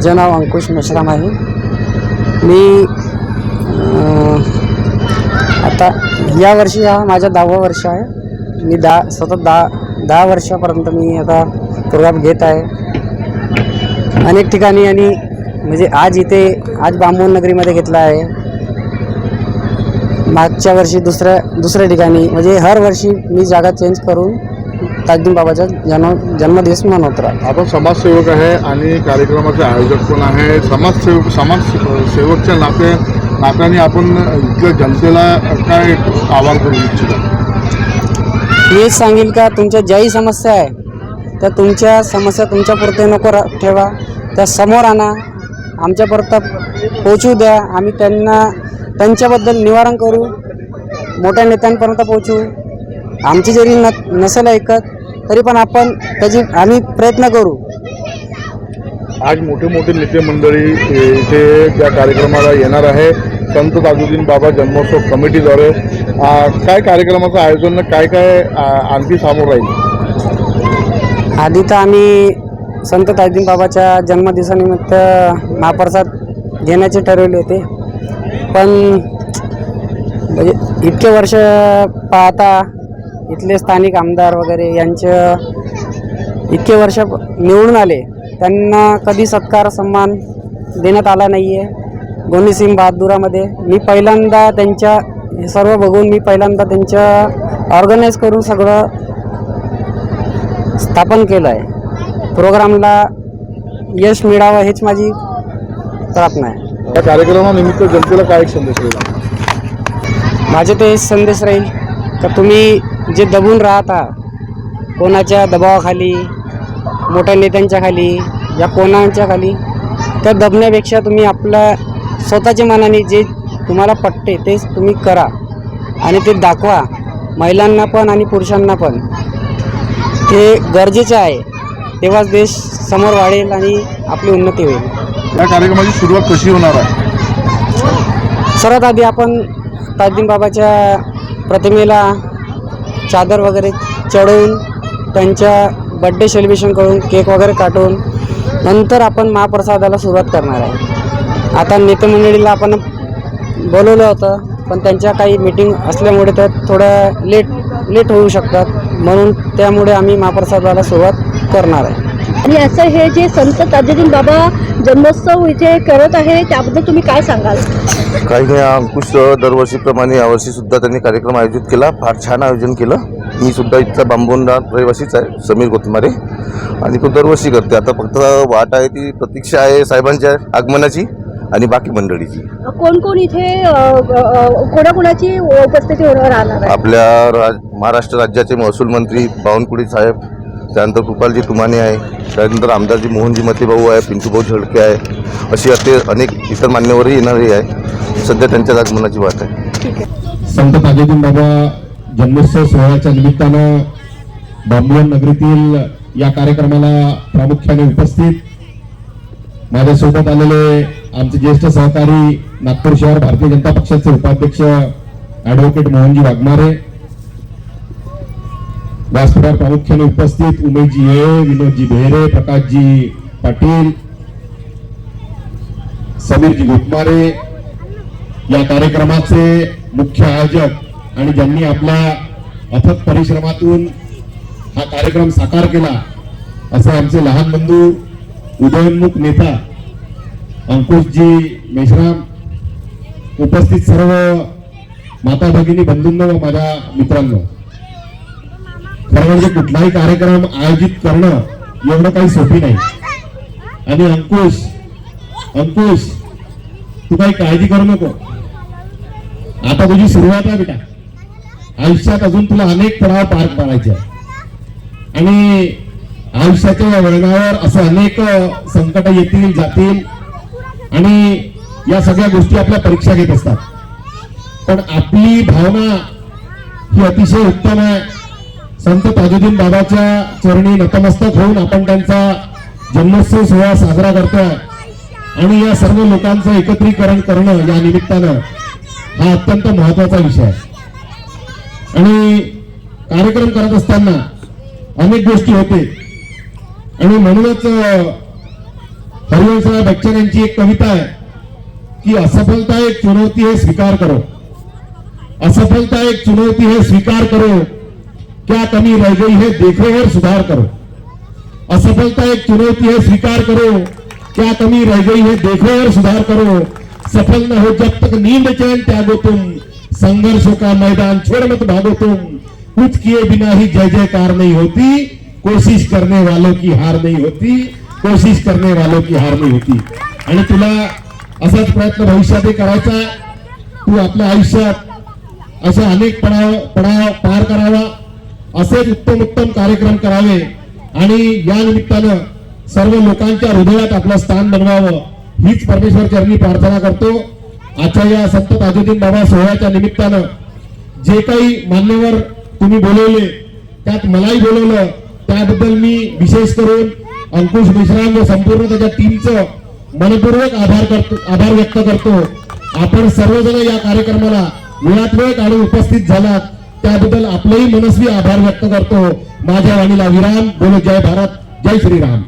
माझं नाव अंकुश मेश्राम आहे. मी आता या वर्षी हा माझा दहावं वर्ष आहे. मी दहा सतत दहा दहा वर्षापर्यंत मी आता प्रोग्राम घेत आहे. अनेक ठिकाणी आणि म्हणजे आज इथे आज बांबून नगरीमध्ये घेतला आहे. मागच्या वर्षी दुसऱ्या दुसऱ्या ठिकाणी म्हणजे हर वर्षी मी जागा चेंज करून ताजदीन बाबाचा जन्म जन्मदिवस मनवत राहतो आपण समाजसेवक आहे आणि कार्यक्रमाचे आयोजक पण आहे. समाजसेवक समाज सेवकच्या नाते नात्याने आपण इथल्या जनतेला काय आवाहन करू इच्छिता? हेच सांगेल का तुमच्या ज्याही समस्या आहे त्या तुमच्या समस्या तुमच्यापुरते नको रा ठेवा. त्या समोर आणा. आमच्यापर्यंत पोचू द्या. आम्ही त्यांना त्यांच्याबद्दल निवारण करू. मोठ्या नेत्यांपर्यंत पोचू आमची जरी न नसेल ऐकत तरी पण आपण त्याची आम्ही प्रयत्न करू. आज मोठे मोठे नेते मंडळी इथे त्या कार्यक्रमाला येणार आहे. संत ताजुद्दीन बाबा जन्मोत्सव कमिटीद्वारे. काय कार्यक्रमाचं आयोजन काय काय आणखी समोर राहील? आधी तर आम्ही संत ताजदीन बाबाच्या जन्मदिवसानिमित्त महाप्रसाद घेण्याचे ठरवले होते. पण म्हणजे इतके वर्ष पाहता इथले स्थानिक आमदार वगैरे यांचं इतके वर्ष निवडून आले त्यांना कधी सत्कार सन्मान देण्यात आला नाही आहे गोनी सिंग बहादुरामध्ये मी पहिल्यांदा त्यांच्या हे सर्व बघून मी पहिल्यांदा त्यांच्या ऑर्गनाईज करून सगळं स्थापन केलं आहे प्रोग्रामला यश मिळावं हेच माझी प्रार्थना आहे. या कार्यक्रमानिमित्त जनतेला काय संदेश दिला माझे ते संदेश राहील का तुम्ही जे दबून राहता कोणाच्या दबावाखाली मोठ्या नेत्यांच्या खाली या कोणाच्या खाली त्या दबण्यापेक्षा तुम्ही आपल्या स्वतःच्या मनाने जे तुम्हाला पटते तेच तुम्ही करा. आणि ते दाखवा महिलांना पण आणि पुरुषांना पण. ते गरजेचे आहे. तेव्हाच देश समोर वाढेल आणि आपली उन्नती होईल. या कार्यक्रमाची सुरुवात कशी होणार आहे? सर्वात आधी आपण ताजदीन बाबाच्या प्रतिमेला चादर वगैरे चढवून त्यांच्या बड्डे सेलिब्रेशन करून केक वगैरे काटून नंतर आपण महाप्रसादाला सुरुवात करणार आहे. आता नेतेमंडळीला आपण बोलवलं होतं पण त्यांच्या काही मीटिंग असल्यामुळे तर थोड्या लेट लेट होऊ शकतात. म्हणून त्यामुळे आम्ही महाप्रसादाला सुरुवात करणार आहे. आणि असं हे जे संत ताजुद्दीन बाबा जन्मोत्सव इथे करत आहे त्याबद्दल तुम्ही काय सांगाल? काही नाही अंकुश दरवर्षीप्रमाणे यावर्षी सुद्धा त्यांनी कार्यक्रम आयोजित केला. फार छान आयोजन केलं. मी सुद्धा इथचा बांबोंडा रहिवासीच आहे समीर कोतमारे आणि तो दरवर्षी करते. आता फक्त वाट आहे ती प्रतीक्षा आहे साहेबांच्या आगमनाची आणि बाकी मंडळीची. कोण कोण इथे कोणाकोणाची उपस्थिती होणार आपल्या राज महाराष्ट्र राज्याचे महसूल मंत्री बावनकुळे साहेब त्यानंतर कृपालजी तुमाने आहे. त्यानंतर आमदारजी मोहनजी मतेभाऊ आहे पिंटूभाऊ झळके आहे. अशी असे अनेक इतर मान्यवरही येणारे आहे. सध्या त्यांच्या आगमनाची वाट आहे. संत ताजुद्दीन बाबा जन्मोत्सव सोहळ्याच्या निमित्तानं बांबुवन नगरीतील या कार्यक्रमाला प्रामुख्याने उपस्थित माझ्यासोबत आलेले आमचे ज्येष्ठ सहकारी नागपूर शहर भारतीय जनता पक्षाचे उपाध्यक्ष ॲडव्होकेट मोहनजी वाघमारे व्यासपीठावर प्रामुख्याने उपस्थित उमेशजी ये विनोदजी बेहरे प्रकाशजी पाटील समीरजी घुटमारे या कार्यक्रमाचे मुख्य आयोजक आणि ज्यांनी आपल्या अथक परिश्रमातून हा कार्यक्रम साकार केला असे आमचे लहान बंधू उदयोन्मुख नेता अंकुशजी मेश्राम उपस्थित सर्व माता भगिनी बंधूंनो व माझ्या मित्रांनो. म्हणजे कुठलाही कार्यक्रम आयोजित करणं एवढं काही सोपी नाही. आणि अंकुश अंकुश तू काही काळजी करू नको. आता तुझी सुरुवात आहे बेटा. आयुष्यात अजून तुला अनेक पडाव पार पाडायचे आणि आयुष्याच्या वळणावर असं अनेक संकट येतील जातील. आणि या सगळ्या गोष्टी आपल्या परीक्षा घेत असतात. पण आपली भावना ही अतिशय उत्तम आहे. संत ताजुद्दीन बाबाच्या चरणी नतमस्तक होऊन आपण त्यांचा जन्मोत्सव सोहळा साजरा करतोय. आणि या सर्व लोकांचं एकत्रीकरण करणं या निमित्तानं हा अत्यंत महत्त्वाचा विषय आहे. आणि कार्यक्रम करत असताना अनेक गोष्टी होते. आणि म्हणूनच हरिवंशराव बच्चन यांची एक कविता आहे की असफलता एक चुनौती हे स्वीकार करो. असफलता एक चुनौती हे स्वीकार करो. क्या कमी रह गई है देखो और सुधार करो। असफलता एक चुनौती है स्वीकार करो। क्या कमी रह गई है देखो और सुधार करो। सफल न हो जब तक नींद चैन त्यागो तुम। संघर्षों का मैदान छोड़ मत भागो तुम। कुछ किए बिना ही जय जयकार नहीं होती। कोशिश करने वालों की हार नहीं होती। कोशिश करने वालों की हार नहीं होती। आणि तुला असाच प्रयत्न भविष्यातही करायचा तू आपल्या आयुष्यात असे अनेक पडाव पडाव पार करावा. असेच उत्तम उत्तम कार्यक्रम करावे आणि या निमित्तानं सर्व लोकांच्या हृदयात आपलं स्थान बनवावं हीच परमेश्वर चरणी प्रार्थना करतो. आजच्या या संत ताजुद्दीन बाबा सोहळ्याच्या निमित्तानं जे काही मान्यवर तुम्ही बोलवले त्यात मलाही बोलवलं त्याबद्दल मी विशेष करून अंकुश मिश्राम व संपूर्ण त्याच्या टीमचं मनपूर्वक आभार करतो आभार व्यक्त करतो. आपण सर्वजण या कार्यक्रमाला वेळात वेळ काढून उपस्थित झालात. त्याबद्दल आपलेही मनस्वी आभार व्यक्त करतो. माझ्या वाणीला विराम. बोलो जय भारत. जय श्रीराम.